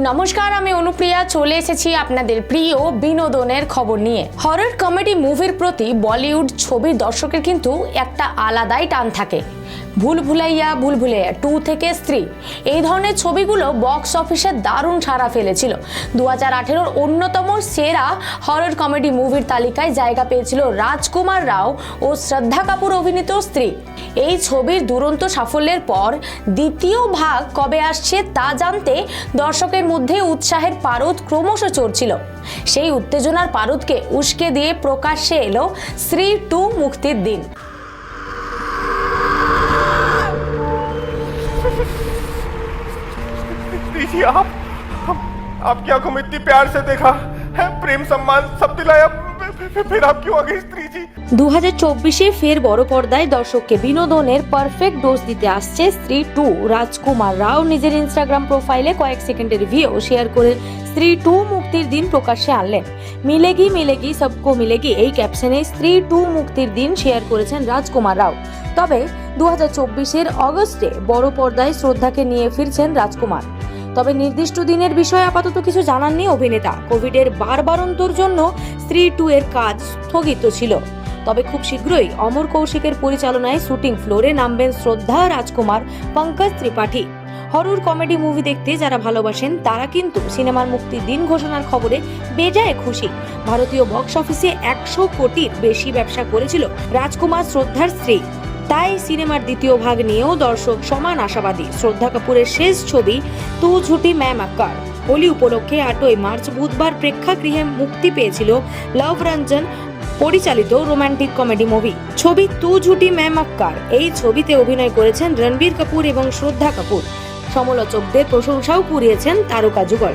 নমস্কার, আমি অনুপ্রিয়া। চলে এসেছি আপনাদের প্রিয় বিনোদনের খবর নিয়ে। হরর কমেডি মুভির প্রতি বলিউড ছবির দর্শকের কিন্তু একটা আলাদাই টান থাকে। ভুল ভুলাইয়া ভুল ভুলাইয়া, টু থেকে স্ত্রী। এই ধরনের ছবিগুলো বক্স অফিসে দারুণ সাড়া ফেলেছিল। দু হাজার আঠেরোর অন্যতম সেরা হরর কমেডি মুভির তালিকায় জায়গা পেয়েছিল রাজকুমার রাও ও শ্রদ্ধা কাপুর অভিনীত স্ত্রী। এই ছবির দুরন্ত সাফল্যের পর দ্বিতীয় ভাগ কবে আসছে তা জানতে দর্শকের মধ্যে উৎসাহের পারদ ক্রমশ চড়ছিল। সেই উত্তেজনার পারদকে উস্কে দিয়ে প্রকাশ্যে এলো শ্রী টু মুক্তির দিন। दीजिए आप। हम- आपकी आँखों में इतनी प्यार से देखा है। प्रेम, सम्मान सब दिलाया फिर- फिर- फिर आप क्यों आ गई स्त्री जी দু হাজার চব্বিশে ফের বড় পর্দায় দর্শককে বিনোদনের পারফেক্ট ডোজ দিতে আসছে স্ত্রী টু রাজকুমার রাও নিজের ইনস্টাগ্রাম প্রোফাইলে কয়েক সেকেন্ডের ভিডিও শেয়ার করে স্ত্রী টু মুক্তির দিন প্রকাশ্যে আনলেন মিলেগি মিলেগি সবকো মিলেগি এই ক্যাপশনে স্ত্রী টু মুক্তির দিন শেয়ার করেছেন রাজকুমার রাও তবে দু হাজার চব্বিশের অগস্টে বড় পর্দায় শ্রদ্ধাকে নিয়ে ফিরছেন রাজকুমার তবে নির্দিষ্ট দিনের বিষয়ে আপাতত কিছু জানাননি অভিনেতা। কোভিডের বারবারন্তর জন্য স্ত্রী টু এর কাজ স্থগিত ছিল। তবে খুব শীঘ্রই অমর কৌশিকের পরিচালনায় শুটিং ফ্লোরে নামবেন Shraddha Rajkummar Pankaj Tripathi. Horror comedy movie দেখতে যারা ভালোবাসেন, তারা কিন্তু সিনেমার মুক্তির দিন ঘোষণার খবরে বেজায় খুশি। ভারতীয় বক্স অফিসে একশো কোটির বেশি ব্যবসা করেছিল রাজকুমার শ্রদ্ধার স্ত্রী। তাই সিনেমার দ্বিতীয় ভাগ নিয়েও দর্শক সমান আশাবাদী। শ্রদ্ধা কাপুরের শেষ ছবি, তু ঝুটি ম্যাম আক্কার। হোলি উপলক্ষে আটই মার্চ বুধবার প্রেক্ষাগৃহে মুক্তি পেয়েছিল লভ রঞ্জন পরিচালিত রোমান্টিক কমেডি মুভি। ছবি তু ঝুটি ম্যাম আক্কার, এই ছবিতে অভিনয় করেছেন রণবীর কাপুর এবং শ্রদ্ধা কাপুর। সমালোচকদের প্রশংসাও কুড়িয়েছেন তারকা যুগল।